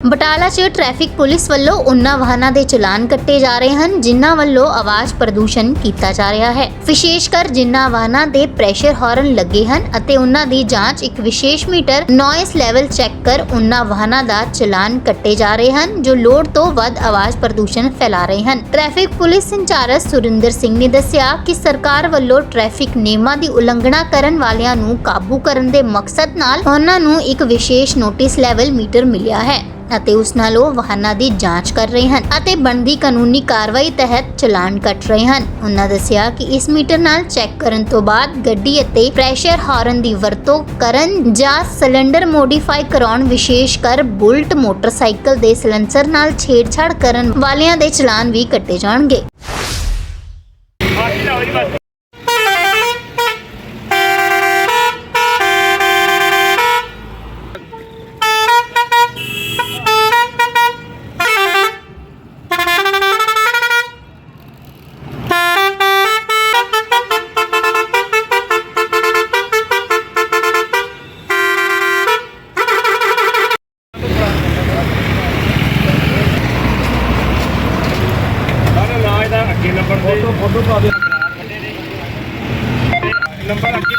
ਬਟਾਲਾ 'ਚ traffic police ਵੱਲੋਂ ਉਨ੍ਹਾਂ ਵਾਹਨਾਂ ਦੇ ਚਲਾਨ ਕੱਟੇ ਜਾ ਰਹੇ ਹਨ, ਜਿਨ੍ਹਾਂ ਵੱਲੋਂ ਆਵਾਜ਼ ਪ੍ਰਦੂਸ਼ਣ ਕੀਤਾ ਜਾ ਰਿਹਾ ਹੈ। ਵਿਸ਼ੇਸ਼ ਕਰ ਜਿਨ੍ਹਾਂ ਵਾਹਨਾਂ ਦੇ ਪ੍ਰੈਸ਼ਰ ਹਾਰਨ ਲੱਗੇ ਹਨ ਅਤੇ ਉਨ੍ਹਾਂ ਦੀ ਜਾਂਚ ਇੱਕ ਵਿਸ਼ੇਸ਼ ਮੀਟਰ ਨੋਇਸ ਲੈਵਲ ਚੈੱਕ ਕਰ ਉਨ੍ਹਾਂ ਵਾਹਨਾਂ ਦਾ ਚਲਾਨ ਕੱਟੇ ਜਾ ਰਹੇ ਹਨ, ਜੋ ਲੋੜ ਤੋਂ ਵੱਧ ਆਵਾਜ਼ ਪ੍ਰਦੂਸ਼ਣ ਫੈਲਾ ਰਹੇ ਹਨ। Traffic police incharge Surinder Singh ਨੇ ਦੱਸਿਆ ਕਿ ਸਰਕਾਰ ਵੱਲੋਂ ਟ੍ਰੈਫਿਕ ਨਿਯਮਾਂ ਦੀ ਉਲੰਘਣਾ ਕਰਨ ਵਾਲਿਆਂ ਨੂੰ ਕਾਬੂ ਕਰਨ ਦੇ ਮਕਸਦ ਨਾਲ ਉਹਨਾਂ ਨੂੰ ਇੱਕ ਵਿਸ਼ੇਸ਼ ਨੋਟਿਸ ਲੈਵਲ ਮੀਟਰ ਮਿਲਿਆ ਹੈ। ਅਤੇ ਉਸ ਨਾਲ ਉਹ ਵਾਹਨਾਂ ਦੀ ਜਾਂਚ ਕਰ ਰਹੇ ਹਨ ਅਤੇ ਬਣਦੀ ਕਾਨੂੰਨੀ ਕਾਰਵਾਈ ਤਹਿਤ ਚਲਾਨ ਕੱਟ ਰਹੇ ਹਨ। ਉਹਨਾਂ ਦੱਸਿਆ ਕਿ ਇਸ ਮੀਟਰ ਨਾਲ ਚੈੱਕ ਕਰਨ ਤੋਂ ਬਾਅਦ ਗੱਡੀ ਅਤੇ ਪ੍ਰੈਸ਼ਰ ਹਾਰਨ ਦੀ ਵਰਤੋਂ ਕਰਨ ਜਾਂ ਸਿਲੰਡਰ ਮੋਡੀਫਾਈ ਕਰਾਉਣ, ਵਿਸ਼ੇਸ਼ ਕਰ ਬੁਲਟ ਮੋਟਰਸਾਈਕਲ ਦੇ ਸਿਲੰਸਰ ਨਾਲ ਛੇੜਛਾੜ ਕਰਨ ਵਾਲਿਆਂ ਦੇ ਚਲਾਨ ਵੀ ਕੱਟੇ ਜਾਣਗੇ ਸਾਰਾ ਨਾਂ ਇਹਦਾ ਅੱਗੇ ਨੰਬਰ ਫੋਟੋ ਫੋਟੋ ਪਾ ਦੇ ਨੰਬਰ ਅੱਗੇ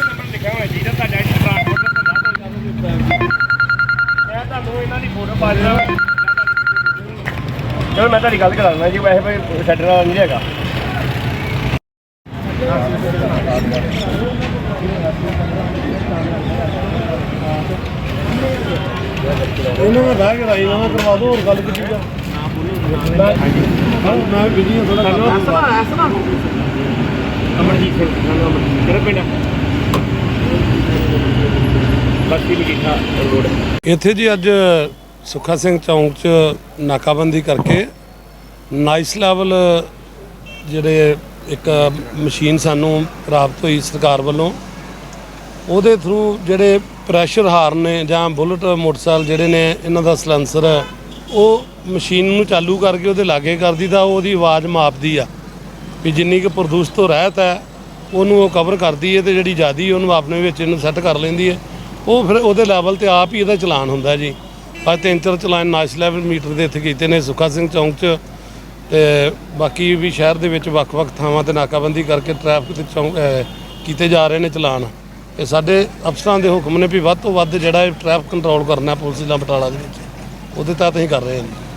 ਨੰਬਰ ਲਿਖਿਆ ਹੋਇਆ ਜੀ ਤੁਹਾਡਾ ਟ੍ਰਾਂਸਪੋਰਟ ਦਾ ਧੰਦਾ ਮੈਂ ਤੁਹਾਨੂੰ ਇਹਨਾਂ ਦੀ ਫੋਟੋ ਪਾ ਦੇਣਾ ਚਲੋ ਮੈਂ ਤੁਹਾਡੀ ਗੱਲ ਕਰਾਉਣਾ ਜੀ ਵੈਸੇ ਕੋਈ ਛੱਡਣ ਵਾਲਾ ਨਹੀਂ ਹੈਗਾ। ਇਹਨਾਂ ਨੂੰ ਰਹਿ ਕੇ ਰਾਈ ਨਾ ਕਰਵਾ ਦੋ ਹੋਰ ਗੱਲ ਕੀਤੀ ਜਾ ਹਾਂ ਮੈਂ ਬਿਜ਼ੀ ਹਾਂ ਥੋੜਾ ਅਮਰਜੀਤ ਸਿੰਘ ਨਾਮ ਅਮਰਜੀਤ ਕਿਹੜਾ ਪਿੰਡ ਬਸਤੀ ਮਜੀਠਾ ਰੋਡ। ਇੱਥੇ ਜੀ ਅੱਜ ਸੁੱਖਾ ਸਿੰਘ ਚੌਂਕ 'ਚ ਨਾਕਾਬੰਦੀ ਕਰਕੇ ਨਾਈਸ ਲੈਵਲ ਜਿਹੜੇ ਇੱਕ ਮਸ਼ੀਨ ਸਾਨੂੰ ਪ੍ਰਾਪਤ ਹੋਈ ਸਰਕਾਰ ਵੱਲੋਂ। ਉਹਦੇ ਥਰੂ ਜਿਹੜੇ ਪ੍ਰੈਸ਼ਰ ਹਾਰਨ ਨੇ ਜਾਂ ਬੁਲਟ ਮੋਟਰਸਾਈਕਲ ਜਿਹੜੇ ਨੇ ਇਹਨਾਂ ਦਾ ਸਲੈਂਸਰ ਹੈ ਉਹ ਮਸ਼ੀਨ ਨੂੰ ਚਾਲੂ ਕਰਕੇ ਉਹਦੇ ਲਾਗੇ ਕਰਦੀ ਤਾਂ ਉਹਦੀ ਆਵਾਜ਼ ਮਾਪਦੀ ਆ। ਵੀ ਜਿੰਨੀ ਕੁ ਪ੍ਰਦੂਸ਼ਿਤ ਤੋਂ ਰਹਿਤ ਹੈ, ਉਹਨੂੰ ਉਹ ਕਵਰ ਕਰਦੀ ਹੈ ਤੇ ਜਿਹੜੀ ਜ਼ਿਆਦੀ ਉਹਨੂੰ ਆਪਣੇ ਵਿੱਚ ਇਹਨੂੰ ਸੈੱਟ ਕਰ ਲੈਂਦੀ ਹੈ। ਉਹ ਫਿਰ ਉਹਦੇ ਲੈਵਲ ਤੇ ਆਪ ਹੀ ਇਹਦਾ ਚਲਾਨ ਹੁੰਦਾ ਜੀ। ਅੱਜ ਤਿੰਨ ਚਾਰ ਚਲਾਨ ਨੈਸ਼ਨਲ ਲੈਵਲ ਮੀਟਰ ਦੇ ਇੱਥੇ ਕੀਤੇ ਨੇ, ਸੁੱਖਾ ਸਿੰਘ ਚੌਂਕ 'ਚ ਤੇ ਬਾਕੀ ਵੀ ਸ਼ਹਿਰ ਦੇ ਵਿੱਚ ਵੱਖ-ਵੱਖ ਥਾਵਾਂ ਤੇ ਨਾਕਾਬੰਦੀ ਕਰਕੇ ਟ੍ਰੈਫਿਕ ਤੇ ਚੌਂਕ ਕੀਤੇ ਜਾ ਰਹੇ ਨੇ ਚਲਾਨ। ਇਹ ਸਾਡੇ ਅਫਸਰਾਂ ਦੇ ਹੁਕਮ ਨੇ ਵੀ ਵੱਧ ਤੋਂ ਵੱਧ ਜਿਹੜਾ ਇਹ ਟ੍ਰੈਫਿਕ ਕੰਟਰੋਲ ਕਰਨਾ ਪੁਲਿਸ ਦਾ ਬਟਾਲਾ ਦੇ ਵਿੱਚ। ਉਹਦੇ ਤਹਿਤ ਅਸੀਂ ਕਰ ਰਹੇ ਹਾਂ ਜੀ।